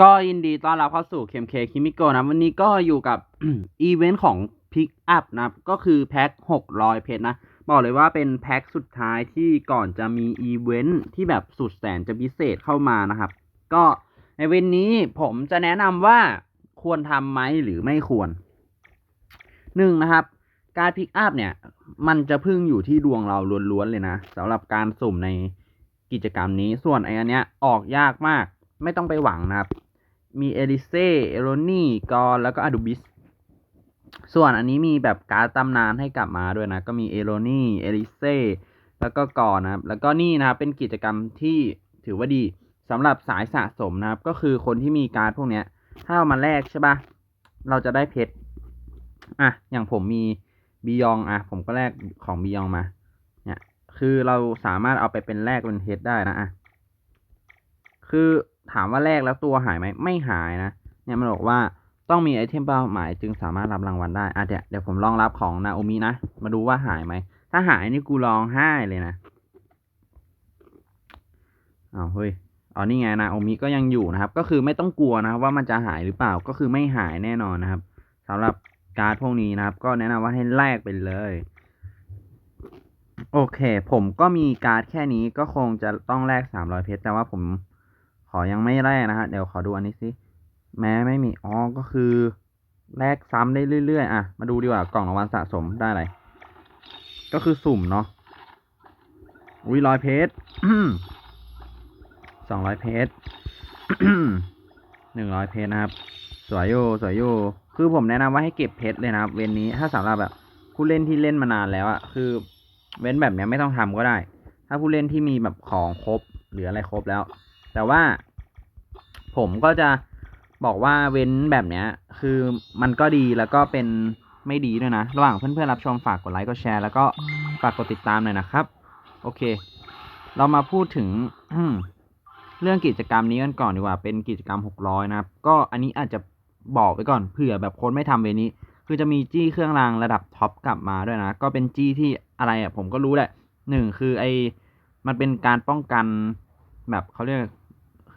ก็ยินดีต้อนรับเข้าสู่ KMK Kimiko นะ วันนี้ก็อยู่กับอีเวนต์ของ Pick Up นะก็คือแพ็ค600เพชรนะ บอกเลยว่าเป็นแพ็คสุดท้ายที่ก่อนจะมีอีเวนต์ที่แบบสุดแสนจะพิเศษเข้ามานะครับ ก็ในเวนต์นี้ผมจะแนะนำว่าควรทำไหมหรือไม่ควรหนึ่งนะครับ การพิกอัพเนี่ย มันจะพึ่งอยู่ที่ดวงเราล้วนๆเลยนะสำหรับการสุ่มในกิจกรรมนี้ส่วนไอ้อันเนี้ยออกยากมาก ไม่ต้องไปหวังนะครับ มีเอลิเซ่เอโรนี่กอนแล้วก็อดูบิส ส่วนอันนี้มีแบบการ์ดตำนานให้กลับมาด้วยนะ ก็มีเอโรนี่เอลิเซ่แล้วก็กอนนะครับ แล้วก็นี่นะครับเป็นกิจกรรมที่ถือว่าดีสำหรับสายสะสมนะครับ ก็คือคนที่มีการ์ดพวกเนี้ย ถ้าเอามาแลกใช่ปะเราจะได้เพชรอะอย่างผมมีบียองอะ ผมก็แลกของบียองมา เนี่ย คือเราสามารถเอาไปเป็นแลกเป็นเพชรได้นะอะคือ ถามว่าแลกแล้วตัวหายไหมไม่หายนะเนี่ยมันบอกว่าต้องมีไอเทมเป้าหมายจึงสามารถรับรางวัลได้อะเดี๋ยวเดี๋ยวผมลองรับของนาโอมินะ มาดูว่าหายไหม ถ้าหายนี่กูร้องไห้เลยนะอ้าวเฮ้ยอ๋อนี่ไงนาโอมิก็ยังอยู่นะครับ ก็คือไม่ต้องกลัวนะครับว่ามันจะหายหรือเปล่าก็คือไม่หายแน่นอนนะครับสำหรับการ์ดพวกนี้นะครับ ก็แนะนำว่าให้แลกไปเลย โอเค ผมก็มีการ์ดแค่นี้ก็คงจะต้องแลกสามร้อยเพชรแต่ว่าผม ขอยังไม่แลกนะฮะ เดี๋ยวขอดูอันนี้สิ แม้ไม่มี อ๋อ ก็คือแลกซ้ำได้เรื่อยๆ อะ มาดูดีกว่ากล่องรางวัลสะสมได้อะไร ก็คือสุ่มเนาะ อุ้ยร้อยเพชรสองร้อยเพชรหนึ่งร้อยเพชรนะครับ สวยโยสวยโยคือผมแนะนำว่าให้เก็บเพชรเลยนะครับ เว้นนี้ถ้าสำหรับแบบผู้เล่นที่เล่นมานานแล้วอะคือ เว้นแบบเนี้ยไม่ต้องทำก็ได้ ถ้าผู้เล่นที่มีแบบของครบหรืออะไรครบแล้ว แต่ว่า ผมก็จะบอกว่าเว้นแบบเนี้ย คือมันก็ดีแล้วก็เป็นไม่ดีด้วยนะ ระหว่างเพื่อนๆรับชมฝากกดไลค์กดแชร์แล้วก็ฝากกดติดตามหน่อยนะครับ โอเค เรามาพูดถึงเรื่องกิจกรรมนี้กันก่อนดีกว่า เป็นกิจกรรมหกร้อยนะครับ ก็อันนี้อาจจะบอกไว้ก่อนเผื่อแบบคนไม่ทำเวนี้ คือจะมีจี้เครื่องรางระดับท็อปกลับมาด้วยนะ ก็เป็นจี้ที่อะไรอะผมก็รู้แหละหนึ่งคือไอมันเป็นการป้องกันแบบเขาเรียก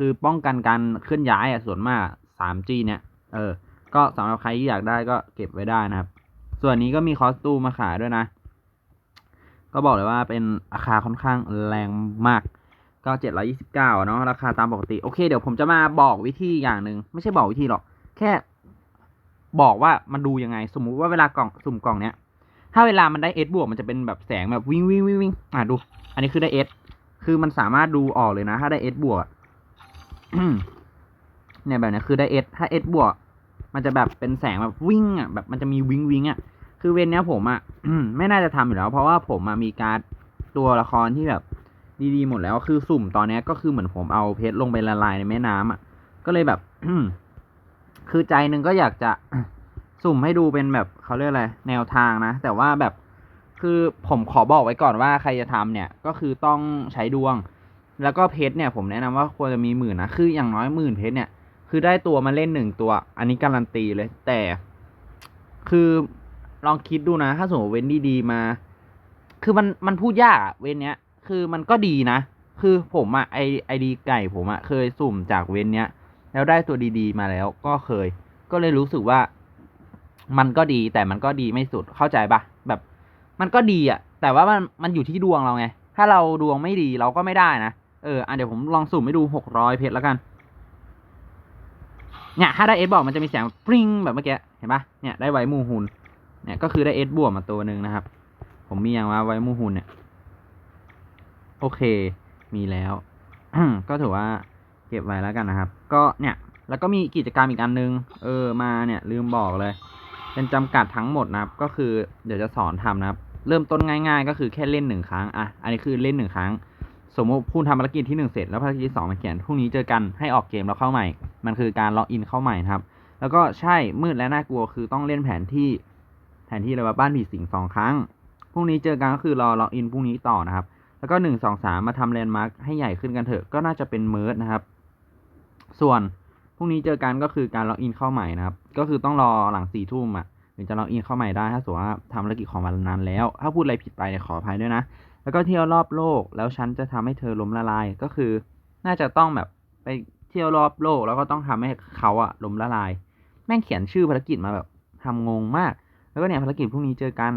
คือป้องกันการเคลื่อนย้ายอะส่วนมากสามจีเนี่ย เออ ก็สำหรับใครที่อยากได้ก็เก็บไว้ได้นะครับ ส่วนนี้ก็มีคอสตูมมาขายด้วยนะ ก็บอกเลยว่าเป็นราคาค่อนข้างแรงมากก็เจ็ดร้อยี่สิบเก้าเนาะราคาตามปกติ โอเค เดี๋ยวผมจะมาบอกวิธีอย่างหนึ่งไม่ใช่บอกวิธีหรอก แค่บอกว่ามันดูยังไง สมมุติว่าเวลากล่องสุ่มกล่องเนี้ย ถ้าเวลามันได้เอสบวกมันจะเป็นแบบแสงแบบวิ่งวิ่งวิ่งวิ่งอะดู อันนี้คือได้เอสคือมันสามารถดูออกเลยนะ ถ้าได้เอสบวก เนี่ยแบบเนี้ยคือได้เอสถ้าเอสบวก มันจะแบบเป็นแสงแบบวิ่งอะแบบมันจะมีวิ่งวิ่งอะ คือเวนเนี้ยผมอะไม่น่าจะทำอยู่แล้ว เพราะว่าผมมีการตัวละครที่แบบ ดีๆหมดแล้วคือสุ่มตอนนี้ก็คือเหมือนผมเอาเพชรลงไปละลายในแม่น้ำอะ ก็เลยแบบคือใจหนึ่งก็อยากจะสุ่มให้ดูเป็นแบบเขาเรียกอะไรแนวทางนะ แต่ว่าแบบคือผมขอบอกไว้ก่อนว่าใครจะทำเนี่ย ก็คือต้องใช้ดวง แล้วก็เพชรเนี่ยผมแนะนำว่าควรจะมีหมื่นนะคืออย่างน้อยหมื่นเพชรเนี่ย คือได้ตัวมาเล่นหนึ่งตัว อันนี้การันตีเลย แต่ คือลองคิดดูนะ ถ้าสมมติเว้นดีๆมา คือมันมันพูดยากเว้นเนี้ย คือมันก็ดีนะ คือผมอะไอไอดีไก่ผมอะเคยสุ่มจากเว้นเนี้ย แล้วได้ตัวดีๆมาแล้วก็เคย ก็เลยรู้สึกว่า มันก็ดีแต่มันก็ดีไม่สุดเข้าใจปะแบบ มันก็ดีอะแต่ว่ามันมันอยู่ที่ดวงเราไง ถ้าเราดวงไม่ดีเราก็ไม่ได้นะ เอออะเดี๋ยวผมลองสุ่มให้ดูหกร้อยเพชรแล้วกัน เนี่ยถ้าได้เอสบอกมันจะมีเสียงปริ้งแบบเมื่อกี้ เห็นปะเนี่ยได้ไวมูฮุนเนี่ยก็คือได้เอสบวกมาตัวหนึ่งนะครับ ผมมีอย่างว่าไวมูฮุนเนี่ย โอเค มีแล้วก็ถือว่าเก็บไว้แล้วกันนะครับ ก็เนี่ย แล้วก็มีกิจกรรมอีกอันนึง เออมาเนี่ยลืมบอกเลย เป็นจำกัดทั้งหมดนะครับ ก็คือเดี๋ยวจะสอนทำนะครับ เริ่มต้นง่าย ๆ ก็คือแค่เล่นหนึ่งครั้ง อะ อันนี้คือเล่นหนึ่งครั้ง สมมติคุณทำภารกิจที่หนึ่งเสร็จแล้วภารกิจที่สองมาเขียนพรุ่งนี้เจอกันให้ออกเกมแล้วเข้าใหม่ มันคือการล็อกอินเข้าใหม่นะครับ แล้วก็ใช่มืดและน่ากลัวคือต้องเล่นแผนที่แผนที่อะไรว่าบ้านผีสิงสองครั้งพรุ่งนี้เจอกันก็คือรอล็อกอินพรุ่งนี้ต่อนะครับ แล้วก็หนึ่งสองสามมาทำแลนด์มาร์คให้ใหญ่ขึ้นกันเถอะก็น่าจะเป็นเมิร์ดนะครับ ส่วนพรุ่งนี้เจอกันก็คือการล็อกอินเข้าใหม่นะครับ ก็คือต้องรอหลังสี่ทุ่มอะถึงจะล็อกอินเข้าใหม่ได้ถ้าสมมติว่าทำภารกิจของวันนั้นแล้ว ถ้าพูดอะไรผิดไปขออภัยด้วยนะ แล้วก็เที่ยวรอบโลก แล้วฉันจะทำให้เธอล้มละลาย ก็คือ น่าจะต้องแบบไปเที่ยวรอบโลก แล้วก็ต้องทำให้เขาอะล้มละลาย แม่งเขียนชื่อภารกิจมาแบบทำงงมาก แล้วก็เนี่ยภารกิจพรุ่งนี้เจอกัน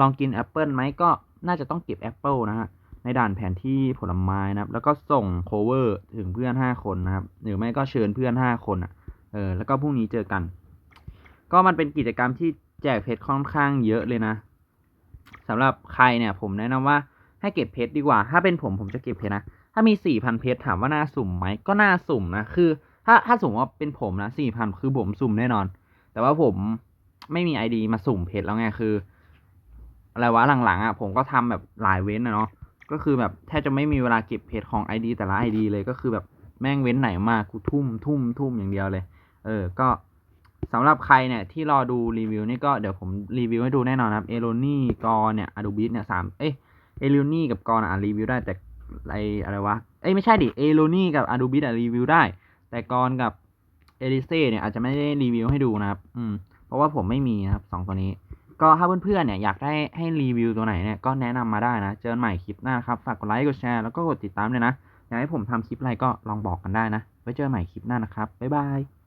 ลองกินแอปเปิลไหมก็น่าจะต้องเก็บแอปเปิลนะฮะ ในด่านแผนที่ผลไม้นะครับ แล้วก็ส่งโคเวอร์ถึงเพื่อนห้าคนนะครับ หรือไม่ก็เชิญเพื่อนห้าคนอะเออ แล้วก็พรุ่งนี้เจอกัน ก็มันเป็นกิจกรรมที่แจกเพชรค่อนข้างเยอะเลยนะสำหรับใครเนี่ยผมแนะนำว่า ให้เก็บเพชรดีกว่า ถ้าเป็นผมผมจะเก็บเพชรนะ ถ้ามีสี่พันเพชรถามว่าน่าสุ่มไหมก็น่าสุ่มนะ คือ ถ้าถ้าสุ่มว่าเป็นผมนะสี่พันคือผมสุ่มแน่นอน แต่ว่าผมไม่มีไอดีมาสุ่มเพชรแล้วไง คือ อะไรวะหลังๆอะผมก็ทำแบบหลายเว้นนะเนาะ ก็คือแบบแทบจะไม่มีเวลาเก็บเพจของ ID แต่ละ ID เลยก็คือแบบแม่งเว้นไหนมากกูทุ่มทุ่มทุ่มอย่างเดียวเลย เออ ก็สำหรับใครเนี่ยที่รอดูรีวิวนี่ก็เดี๋ยวผมรีวิวให้ดูแน่นอนนะครับเอโรนี่กอเนี่ยอะดูบิเนี่ยสามเอ้ย เอโรนี่กับกออะรีวิวได้แต่ไออะไรวะ เอ้ยไม่ใช่ดิ เอโรนี่กับอะดูบิอะรีวิวได้ แต่กอนกับเอลิเซ่เนี่ยอาจจะไม่ได้รีวิวให้ดูนะครับ อืม เพราะว่าผมไม่มีนะครับสองตัวนี้ ก็ถ้าเพื่อนๆเนี่ยอยากได้ให้รีวิวตัวไหนเนี่ยก็แนะนำมาได้นะ เจอกันใหม่คลิปหน้าครับ ฝากกดไลค์ กดแชร์ แล้วก็กดติดตามเลยนะ อยากให้ผมทำคลิปอะไรก็ลองบอกกันได้นะ ไว้เจอกันใหม่คลิปหน้านะครับ บ๊ายบาย